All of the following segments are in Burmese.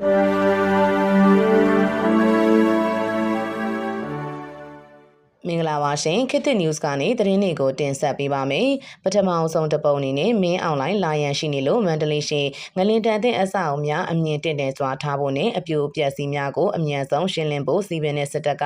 မ လာပါရှင်ခေတ်သစ် news ကနေသတင်းတွေကိုတင်ဆက်ပေးပါမယ်ပထမအဆုံးတစ်ပုံအနေနဲ့မင်းအွန်လိုင်းလာရန်ရှိနေလို့မန္တလေးရှိငလင်တန်တဲ့အဆောက်အဦများအမြင့်တင်တယ်စွာထားဖို့နဲ့အပြိုအပျက်စီးများကိုအမြန်ဆုံးရှင်းလင်းဖို့စီပင်နဲ့စစ်တပ်က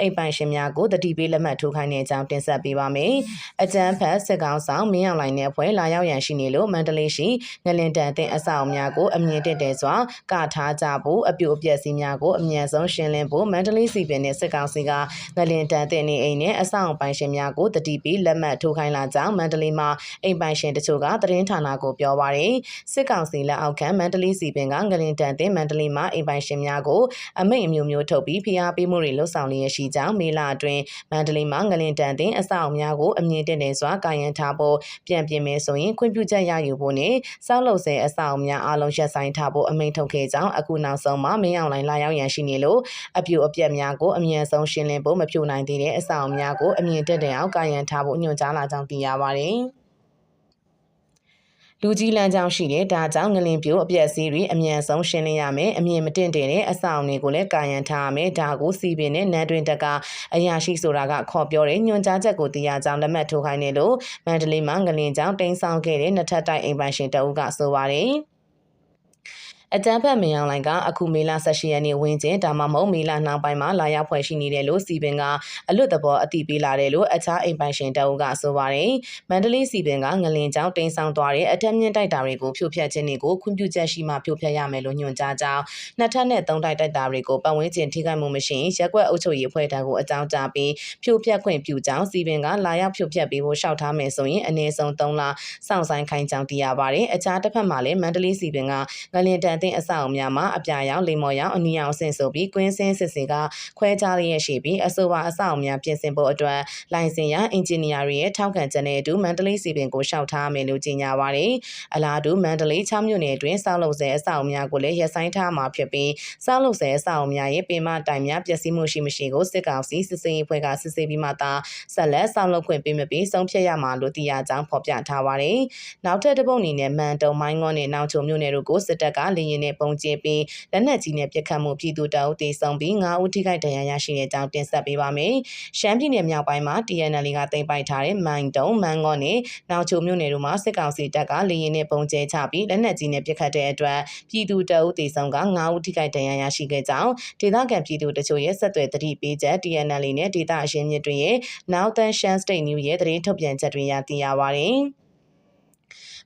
အိမ်ပိုင်ရှင်များကိုတတိပေးလက်မှတ်ထိုးခိုင်းတဲ့အကြောင်းတင်ဆက်ပေးပါမယ်အကြမ်းဖက်စစ်ကောင်ဆောင်မင်းအွန်လိုင်းနဲ့အဖွဲ့လာရောက်ရန်ရှိနေလို့မန္တလေးရှိငလင်တန်တဲ့အဆောက်အဦများကိုအမြင့်တင်တယ်စွာကထားကြဖို့အပြိုအပျက်စီးများကိုအမြန်ဆုံးရှင်းလင်းဖို့မန္တလေးစီပင်နဲ့စစ်ကောင်စီကငလင်တန်တဲ့နေအိမ်နဲ့အဆောင်ပိုင်ရှင်များကိုတတိပီလက်မှတ်ထိုးခိုင်းလာကြောင်းမန္တလေးမှာအိမ်ပိုင်ရှင်တချို့ကသတင်းဌာနကိုပြောပါရယ်စစ်ကောင်စီလက်အောက်ခံမန္တလေးစီပင်ကငလင်တန်တဲ့မန္တလေးမှာအိမ်ပိုင်ရှင်များကိုအမိန့်အမျိုးမျိုးထုတ်ပြီးဖိအားပေးမှုတွေလှုပ်ဆောင်လျက်ရှိကြောင်းမေလအတွင်းမန္တလေးမှာငလင်တန်တဲ့အဆောင်များကိုအမြင့်တင်နေစွာကာယံထားဖို့ပြန်ပြင်မယ်ဆိုရင်ခွင့်ပြုချက်ရယူဖို့နဲ့စောက်လုပ်ဆဲအဆောင်များအလုံးရက်ဆိုင်ထားဖို့အမိန့်ထုတ်ခဲ့ကြောင်းအခုနောက်ဆုံးမှာမင်းအောင်လိုင်းလာရောက်ရန်ရှိနေလို့အပြူအပြက်များကိုအမြန်ဆုံးရှင်းလင်းဖို့မဖြူနိုင်သေးတဲ့အဆောင်များကိုအမြင့်တက်တဲ့အောင်ကာယံထားဖို့ညွှန်ကြားလာကြောင်းသိရပါတယ်။လူကြီးလမ်းကြောင်းရှိတယ်ဒါကြောင့်ငလင်ပြိုအပြက်စီးတွေအမြန်ဆုံးရှင်းလင်းရမယ်အမြင်မတင့်တယ်တဲ့အဆောင်တွေကိုလည်းကာယံထားရမယ်ဒါကိုစီပင်နဲ့နန်းတွင်တက်ကအရာရှိဆိုတာကခေါ်ပြောတယ်ညွှန်ကြားချက်ကိုသိရကြောင်းလက်မှတ်ထိုးခိုင်းတယ်လို့မန္တလေးမှာငလင်ကြောင်းတိန်းဆောင်ခဲ့တဲ့နှစ်ထပ်တိုက်အိမ်ပိုင်ရှင်တအုပ်ကဆိုပါတယ်။ အတန်းဖက်မင်းအောင်လိုင်ကအခုမေလ18ရက်နေ့ဝင်းကျင်ဒါမှမဟုတ်မေလနောက်ပိုင်းမှာလာရောက်ဖွဲ့ရှိနေတယ်လို့စီပင်ကအလွတ်တဘောအတိပေးလာတယ်လို့အခြားအိမ်ပိုင်ရှင်တအုပ်ကဆိုပါတယ်။မန္တလေးစီပင်ကငလင်ကျောင်းတင်ဆောင်သွားတဲ့အထက်မြင့်တိုက်တာတွေကိုဖြိုဖျက်ခြင်းတွေကိုခွင့်ပြုချက်ရှိမှဖြိုဖျက်ရမယ်လို့ညွှန်ကြားကြောင်းနှစ်ထပ်နဲ့သုံးတိုက်တိုက်တာတွေကိုပတ်ဝန်းကျင်ထိခိုက်မှုမရှိရင်ရက်ွက်အုပ်ချုပ်ရေးအဖွဲ့ထံကိုအကြောင်းကြားပြီးဖြိုဖျက်ခွင့်ပြုကြောင်းစီပင်ကလာရောက်ဖြိုဖျက်ပေးဖို့ရှောက်ထားမယ်ဆိုရင်အနည်းဆုံး3လစောင့်ဆိုင်ခိုင်းကြောင်းသိရပါတယ်။အခြားတစ်ဖက်မှာလည်းမန္တလေးစီပင်ကငလင်တန်တဲ့အဆောက်အဦများမှာအပြာရောင်လိမ္မော်ရောင်အနီရောင်ဆင့်ဆိုပြီးကွင်းစင်းစစ်စစ်ကခွဲခြားလျက်ရှိပြီးအဆိုပါအဆောက်အဦများပြင်ဆင်ဖို့အတွက်လိုင်စင်ရအင်ဂျင်နီယာတွေရဲ့ထောက်ခံချက်နဲ့အတူမန္တလေးစီပင်ကိုရှောက်ထားမယ်လို့ကြေညာပါတယ်။အလားတူမန္တလေး6မြို့နယ်အတွင်းစောက်လုပ်ဆဲအဆောက်အဦများကိုလည်းရပ်ဆိုင်းထားမှာဖြစ်ပြီးစောက်လုပ်ဆဲအဆောက်အဦများရဲ့ပင်မတိုင်များပျက်စီးမှုရှိမရှိကိုစစ်ကောင်စီစစ်စေးအဖွဲ့ကစစ်ဆေးပြီးမှသာဆက်လက်စောက်လုပ်ခွင့်ပေးမပေးဆုံးဖြတ်ရမှာလို့သိရကြောင်းဖော်ပြထားပါတယ်။နောက်ထပ်တစ်ပုတ်အနေနဲ့မန်တုံမိုင်းငေါနဲ့နောက်ချုံမြို့နယ်တို့ကိုစစ်တပ်ကလေရင်နဲ့ပုံကျင်းပြီးလက်နက်ကြီးနဲ့ပစ်ခတ်မှုပြည်သူတအုပ်တေဆုံးပြီး9ဦးထိခိုက်ဒဏ်ရာရရှိတဲ့အကြောင်းတင်ဆက်ပေးပါမယ်။ရှမ်းပြည်နယ်မြောက်ပိုင်းမှာ TNL ကတင်ပိုက်ထားတဲ့မိုင်တုံမန်ငေါနဲ့နောက်ချုံမြို့နယ်တို့မှာစစ်ကောင်စီတပ်ကလေရင်နဲ့ပုံကျဲချပြီးလက်နက်ကြီးနဲ့ပစ်ခတ်တဲ့အတွက်ပြည်သူတအုပ်တေဆုံးက9ဦးထိခိုက်ဒဏ်ရာရရှိခဲ့ကြောင်းဒေသခံပြည်သူတချို့ရဲ့ဆက်သွယ်တတိပေးချက် TNL နဲ့ဒေသအရှင်းမြစ်တွေရဲ့ Northern Shan State News ရဲ့သတင်းထုတ်ပြန်ချက်တွေရသိရပါတယ်။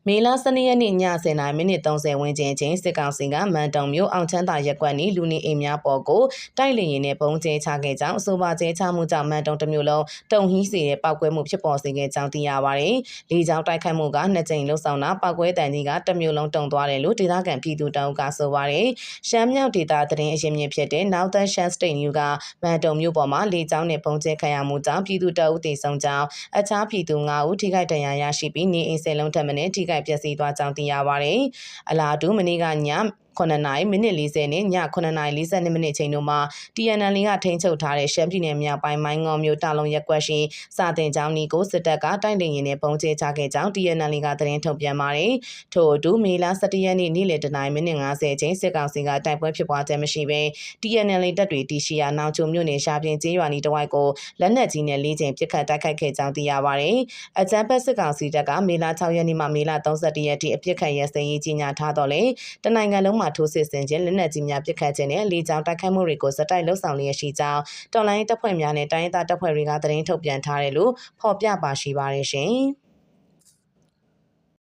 မေလ12ရက်နေ့ည10:00နာရီမိနစ်30ဝန်းကျင်ချင်းစစ်ကောင်စီကမန်တုံမြို့အောင်ချမ်းသာရက်ကွက်နီလူနေအိမ်များပေါ်ကိုတိုက်လေရင်နဲ့ပုံကျဲချခဲ့ကြောင်းအဆိုပါကျဲချမှုကြောင့်မန်တုံတစ်မျိုးလုံးတုံဟီးစီရဲ့ပောက်ကွဲမှုဖြစ်ပေါ်စေခဲ့ကြောင်းသိရပါတယ်။လေကြောင်းတိုက်ခိုက်မှုကနှစ်ကြိမ်လှုပ်ဆောင်တာပောက်ကွဲတန်ကြီးကတစ်မျိုးလုံးတုံသွားတယ်လို့ဒေသခံပြည်သူတောင်းကဆိုပါတယ်။ရှမ်းမြောက်ဒေသသတင်းအရင်းမြစ်ဖြစ်တဲ့ Northern Shan State News ကမန်တုံမြို့ပေါ်မှာလေကြောင်းနဲ့ပုံကျဲခံရမှုကြောင့်ပြည်သူတအုပ်တေဆုံးကြောင်းအခြားပြည်သူ9ဦးထိခိုက်ဒဏ်ရာရရှိပြီးနေအိမ်ဆယ်လုံးထပ်မံထိခိုက်ပျက်စီးသွားကြောင်းသိရပါတယ်။အလားတူမနေ့ကည 9နာရီမိနစ်40နဲ့ည9နာရီ42မိနစ်ချိန်တို့မှာ TNL ကထိန်းချုပ်ထားတဲ့ရှမ်းပြည်နယ်မြောက်ပိုင်းမိုင်းငေါမြို့တာလုံရက်ကွက်ရှိစာတင်ကျောင်းနီကိုစစ်တပ်ကတိုက်လင်ရင်နဲ့ပုံကျဲချခဲ့ကြောင်း TNL ကသတင်းထုတ်ပြန်ပါတယ်။ထို့အတူမေလ17ရက်နေ့နေ့လယ်တနာရီမိနစ်50ချိန်စစ်ကောင်စီကတိုက်ပွဲဖြစ်ပွားခြင်းမရှိဘဲ TNL တပ်တွေတီရှိယာနောက်ချုံမြို့နယ်ရှာပြင်ကျေးရွာနီတဝိုက်ကိုလက်နက်ကြီးနဲ့လေးချိန်ပစ်ခတ်တိုက်ခိုက်ခဲ့ကြောင်းသိရပါတယ်။အကြမ်းဖက်စစ်ကောင်စီတပ်ကမေလ6ရက်နေ့မှမေလ31ရက်ထိအပြစ်ခတ်ရဲစင်ရေးကြီးညာထားတော့လေတနိုင်ငံလုံးမှာထိုးစစ်ဆင်ခြင်းလက်နက်ကြီးများပစ်ခတ်ခြင်းနဲ့လေကြောင်းတိုက်ခိုက်မှုတွေကိုစတိုက်လှုပ်ဆောင်လျက်ရှိကြောင်းတော်လိုင်းတပ်ဖွဲ့များနဲ့တိုင်းဒေသတပ်ဖွဲ့တွေကသတင်းထုတ်ပြန်ထားတယ်လို့ဖော်ပြပါရှိပါတယ်ရှင်။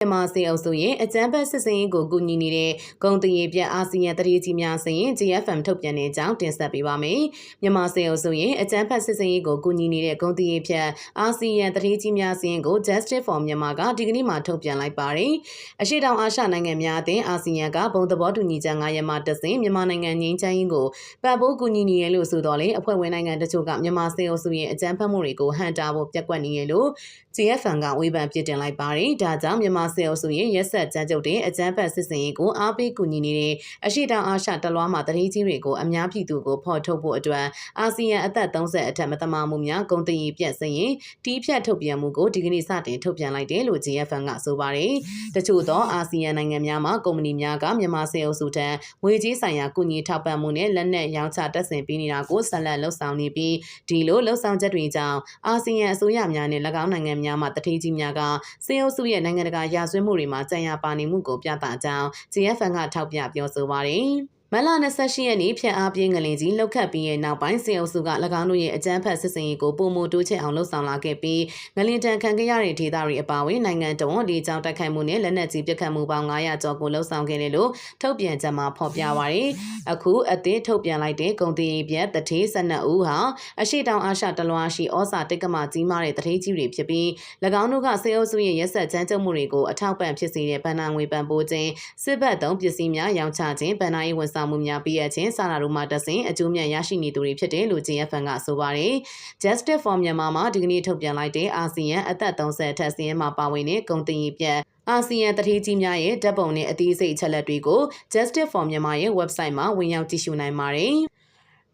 မြန်မာစေအုပ်စုရဲ့အကြမ်းဖက်စစ်စင်ရေးကိုကူညီနေတဲ့ဂုံတရေပြအာဆီယံတရေကြီးများစင်ရင် GFM ထုတ်ပြန်တဲ့အကြောင်းတင်ဆက်ပေးပါမယ်။မြန်မာစေအုပ်စုရဲ့အကြမ်းဖက်စစ်စင်ရေးကိုကူညီနေတဲ့ဂုံတရေပြအာဆီယံတရေကြီးများစင်ကို Justice for Myanmar ကဒီကနေ့မှထုတ်ပြန်လိုက်ပါတယ်။အရှိတောင်အာရှနိုင်ငံများအသင်းအာဆီယံကဘုံသဘောတူညီချက်9ရက်မှတဆင်မြန်မာနိုင်ငံငြိမ်းချမ်းရေးကိုပတ်ဖို့ကူညီနေရလို့ဆိုတော့လေအဖွဲ့ဝင်နိုင်ငံတချို့ကမြန်မာစေအုပ်စုရဲ့အကြမ်းဖက်မှုတွေကိုဟန်တာဖို့ပြက်ကွက်နေရလို့ GFM ကဝေဖန်ပြစ်တင်လိုက်ပါတယ်။ဒါကြောင့်မြန်မာစစ်အုပ်စုရဲ့ရက်ဆက်ကြမ်းကြုတ်တဲ့အကြမ်းဖက်စစ်စင်ရေးကိုအားပေးကူညီနေတဲ့အရှိတောင်အာရှတလွားမှတရေကြီးတွေကိုအများပြည်သူကိုဖော်ထုတ်ဖို့အတွက်အာဆီယံအသက်30အထက်မတမာမှုများဂုံတရီပြတ်စင်ရင်တီးဖြတ်ထုတ်ပြန်မှုကိုဒီကနေ့စတင်ထုတ်ပြန်လိုက်တယ်လို့ GFN ကဆိုပါတယ်။တချို့သောအာဆီယံနိုင်ငံများမှာကုမ္ပဏီများကမြန်မာစစ်အုပ်စုထံငွေကြေးဆိုင်ရာကူညီထောက်ပံ့မှုနဲ့လက်နက်ရောင်းချတပ်ဆင်ပေးနေတာကိုဆက်လက်လှုပ်ဆောင်နေပြီးဒီလိုလှုပ်ဆောင်ချက်တွေကြောင့်အာဆီယံအစိုးရများနဲ့၎င်းနိုင်ငံများမှတထေးကြီးများကစစ်အုပ်စုရဲ့နိုင်ငံတကာရာဇဝတ်မှုတွေမှာကြံရပါနေမှုကိုပြသကြောင်း GFN ကထောက်ပြပြောဆိုပါတယ်။ မလ28ရက်နေ့ဖြတ်အားပြင်းငလင်ကြီးလောက်ခတ်ပြီးရဲ့နောက်ပိုင်းစစ်အုပ်စုက၎င်းတို့ရဲ့အကြမ်းဖက်စစ်စင်ရေးကိုပုံမတိုးချဲ့အောင်လှုံ့ဆော်လာခဲ့ပြီးငလင်တန်ခံခဲ့ရတဲ့ဒေသတွေအပါအဝင်နိုင်ငံတော်ဝန်ဒီကြောင်တိုက်ခိုက်မှုနဲ့လက်နက်ကြီးပစ်ခတ်မှုပေါင်း900ကျော်ကိုလှုံ့ဆော်ခဲ့တယ်လို့ထုတ်ပြန်ချက်မှာဖော်ပြပါရယ်အခုအသင်းထုတ်ပြန်လိုက်တဲ့ဂုံတီပြက်တထေး12ဦးဟာအရှိတောင်အာရှတလွားရှိဩစာတိတ်ကမကြီးမားတဲ့တထေးကြီးတွေဖြစ်ပြီး၎င်းတို့ကစစ်အုပ်စုရဲ့ရက်ဆက်ကြမ်းကြုတ်မှုတွေကိုအထောက်ပံ့ဖြစ်စေတဲ့ဗန်နာငွေပံ့ပိုးခြင်းစစ်ဘက်သုံးပစ္စည်းများရောင်းချခြင်းဗန်နာရေးဝန်ဆောင်မှုများပေးအပ်ခြင်းစတာတို့မှတဆင်အကျိုးမြတ်ရရှိနေသူတွေဖြစ်တယ်လို့ JFN ကဆိုပါတယ်။ Justice for Myanmar မှာဒီကနေ့ထုတ်ပြန်လိုက်တဲ့အာဆီယံအသက်30အထက်စီးရင်မှာပါဝင်တဲ့ဂုံတင်ရီပြတ်အာဆီယံတတိကြီးများရဲ့ဓာတ်ပုံနဲ့အသေးစိတ်အချက်လက်တွေကို Justice for Myanmar ရဲ့ website မှာဝင်ရောက်ကြည့်ရှုနိုင်ပါတယ်။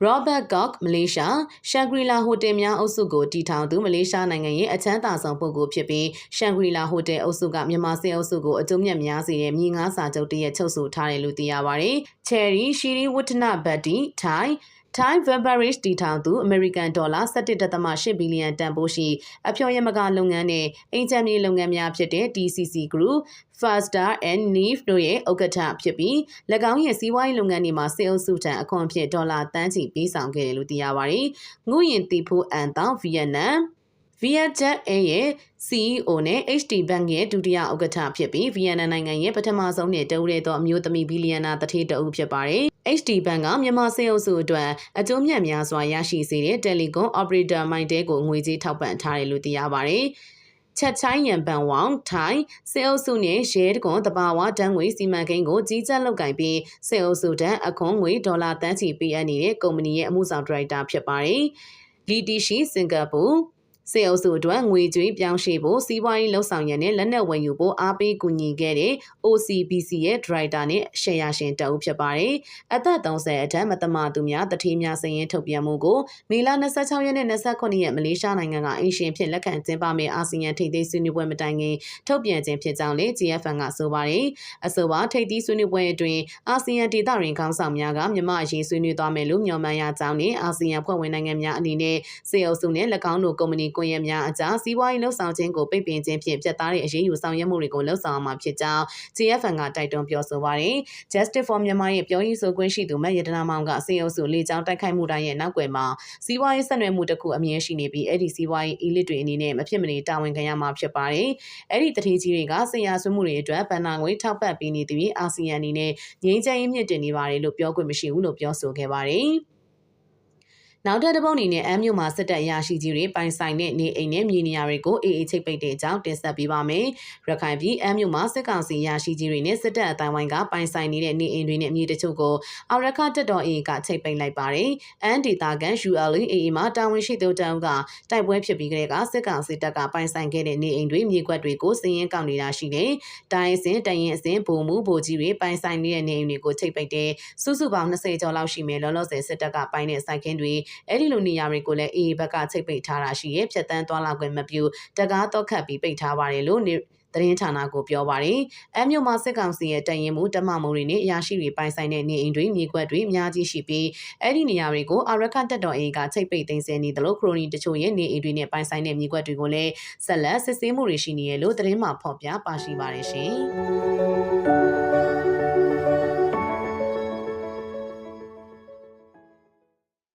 Robert Gok မလေးရှားရှန်ဂရီလာဟိုတယ်များအုပ်စုကိုတည်ထောင်သူမလေးရှားနိုင်ငံရဲ့အချမ်းသာဆုံးပုဂ္ဂိုလ်ဖြစ်ပြီးရှန်ဂရီလာဟိုတယ်အုပ်စုကမြန်မာစစ်အုပ်စုကိုအကျုံးမြတ်များစေတဲ့မြေငါးစာချုပ်တရက်ချုပ်ဆိုထားတယ်လို့သိရပါတယ်။ Cherry Shiri Wattana Batti Thai Thai Beverage တည်ထောင်သူ American Dollar 17.8ဘီလီယံတန်ဖိုးရှိအဖျော်ရမကလုပ်ငန်းနဲ့အင်ဂျင်နီလုပ်ငန်းများဖြစ်တဲ့ TCC Group Faster and Neve တို့ရဲ့ဥက္ကဋ္ဌဖြစ်ပြီး၎င်းရဲ့စီးပွားရေးလုပ်ငန်းတွေမှာစေအုပ်စုထံအခွန်အဖြစ်ဒေါ်လာတန်းချီပေးဆောင်ခဲ့တယ်လို့သိရပါတယ်။ငုရင်တီဖိုအန်တောင်ဗီယက်နမ် Vietjet Air ရဲ့ CEO နဲ့ HD Bank ရဲ့ဒုတိယဥက္ကဋ္ဌဖြစ်ပြီးဗီယက်နမ်နိုင်ငံရဲ့ပထမဆုံးနဲ့တဦးတဲ့သောအမျိုးသမီးဘီလီယံနာတထေးတဦးဖြစ်ပါတယ်။ HD Bank ကမြန်မာစေအုပ်စုအတွက်အကျိုးမြတ်များစွာရရှိစေတဲ့ Telecom Operator မိုင်းတဲကိုငွေကြေးထောက်ပံ့ထားတယ်လို့သိရပါတယ်။ချက်ချိုင်းရန်ပန်ဝေါင်ထိုင်းစေအုပ်စုနဲ့ရဲတကွန်တဘာဝတန်းငွေစီမံကိန်းကိုကြီးကြပ်လုပ်ကင်ပြီးစေအုပ်စုတန်းအခွန်ငွေဒေါ်လာတန်းချီပေးအပ်နေတဲ့ကုမ္ပဏီရဲ့အမှုဆောင်ဒါရိုက်တာဖြစ်ပါတယ်။လီတီရှိစင်ကာပူ စေအုပ်စုအတွက်ငွေကြွေးပြောင်းရွှေ့ဖို့စီးပွားရေးလှုပ်ဆောင်ရတဲ့လက်နက်ဝယ်ယူဖို့အားပေးကူညီခဲ့တဲ့ OCBC ရဲ့ဒရိုက်တာနဲ့ရှယ်ယာရှင်တအုပ်ဖြစ်ပါတယ်။အသက်30အထက်မတမာသူများတတိများစည်ရင်ထုတ်ပြန်မှုကိုမေလ26ရက်နဲ့29ရက်မလေးရှားနိုင်ငံကအင်ရှင်ဖြစ်လက်ခံကျင်းပမယ့်အာဆီယံထိပ်သီးဆွေးနွေးပွဲမတိုင်ခင်ထုတ်ပြန်ခြင်းဖြစ်ကြောင်းလည်း GFN ကဆိုပါတယ်။အဆိုပါထိပ်သီးဆွေးနွေးပွဲအတွင်းအာဆီယံဒေသတွင်ခေါင်းဆောင်များကမြန်မာအရေးဆွေးနွေးသွားမယ်လို့ညွှန်မှန်းရကြောင်းနဲ့အာဆီယံဖွဲ့ဝင်နိုင်ငံများအနေနဲ့စေအုပ်စုနဲ့၎င်းတို့ကုမ္ပဏီကွန်ရက်များအကြားစီးပွားရေးလှုပ်ဆောင်ခြင်းကိုပိတ်ပင်ခြင်းဖြင့်ပြတ်သားတဲ့အရေးယူဆောင်ရွက်မှုတွေကိုလှုပ်ဆောင်မှာဖြစ်ကြောင်း GFN ကတိုက်တွန်းပြောဆိုပါတယ်။ Justice for Myanmar ရဲ့ပြောရေးဆိုခွင့်ရှိသူမရတနာမောင်ကစေအုပ်စုလေကြောင်းတိုက်ခိုက်မှုတိုင်းရဲ့နောက်ွယ်မှာစီးပွားရေးဆက်နွယ်မှုတစ်ခုအမြင်ရှိနေပြီးအဲ့ဒီစီးပွားရေး elite တွေအနေနဲ့မဖြစ်မနေတာဝန်ခံရမှာဖြစ်ပါတယ်။အဲ့ဒီတတိကြီးတွေကဆရာဆွမှုတွေအတွက်ဗန်နာငွေထောက်ပံ့ပေးနေပြီးအာဆီယံအနေနဲ့ငြိမ်းချမ်းရေးမြင့်တင်နေပါတယ်လို့ပြောခွင့်မရှိဘူးလို့ပြောဆိုခဲ့ပါတယ်။ နောက်ထပ်တစ်ပုတ်အနေနဲ့အမ်းမြို့မှာစစ်တပ်အရာရှိကြီးတွေပိုင်ဆိုင်တဲ့နေအိမ်နဲ့မြေနေရာတွေကိုအေးအေးချိတ်ပိတ်တဲ့အကြောင်းတင်ဆက်ပေးပါမယ်။ရခိုင်ပြည်အမ်းမြို့မှာစစ်ကောင်စီအရာရှိကြီးတွေနဲ့စစ်တပ်အတိုင်းဝိုင်းကပိုင်ဆိုင်နေတဲ့နေအိမ်တွေနဲ့မြေတချို့ကိုအော်ရခတက်တော်အေးကချိတ်ပိတ်လိုက်ပါတယ်။အမ်းဒေတာကန် ULA အေးမှာတာဝန်ရှိသူတောင်ကတိုက်ပွဲဖြစ်ပြီးကလေးကစစ်ကောင်စီတပ်ကပိုင်ဆိုင်ခဲ့တဲ့နေအိမ်တွေမြေကွက်တွေကိုစည်ရင်ကောက်နေတာရှိတယ်။တိုင်းစင်တရင်အစင်ဗိုလ်မှုဗိုလ်ကြီးတွေပိုင်ဆိုင်နေတဲ့နေအိမ်တွေကိုချိတ်ပိတ်တဲ့စုစုပေါင်း20ကျော်လောက်ရှိမယ်လောလောဆယ်စစ်တပ်ကပိုင်တဲ့စိုက်ခင်းတွေအဲ့ဒီလိုနေရာတွေကိုလည်းအေးဘက်ကချိတ်ပိတ်ထားတာရှိရဲ့ဖြတ်တန်းသွားလာခွင့်မပြုတကားတော့ခတ်ပြီးပိတ်ထားပါတယ်လို့သတင်းဌာနကိုပြောပါတယ်။အမျိုးမှာစစ်ကောင်စီရဲ့တရင်မှုတမမိုးတွေနဲ့အရာရှိတွေပိုင်ဆိုင်တဲ့နေအိမ်တွေမြေကွက်တွေအများကြီးရှိပြီးအဲ့ဒီနေရာတွေကိုအာရခတက်တော်အေကချိတ်ပိတ်သိမ်းဆည်းနေတယ်လို့ခရိုနီတချို့ရဲ့နေအိမ်တွေနဲ့ပိုင်ဆိုင်တဲ့မြေကွက်တွေကိုလည်းဆက်လက်စစ်ဆေးမှုတွေရှိနေရလို့သတင်းမှာဖော်ပြပါရှိပါတယ်ရှင်။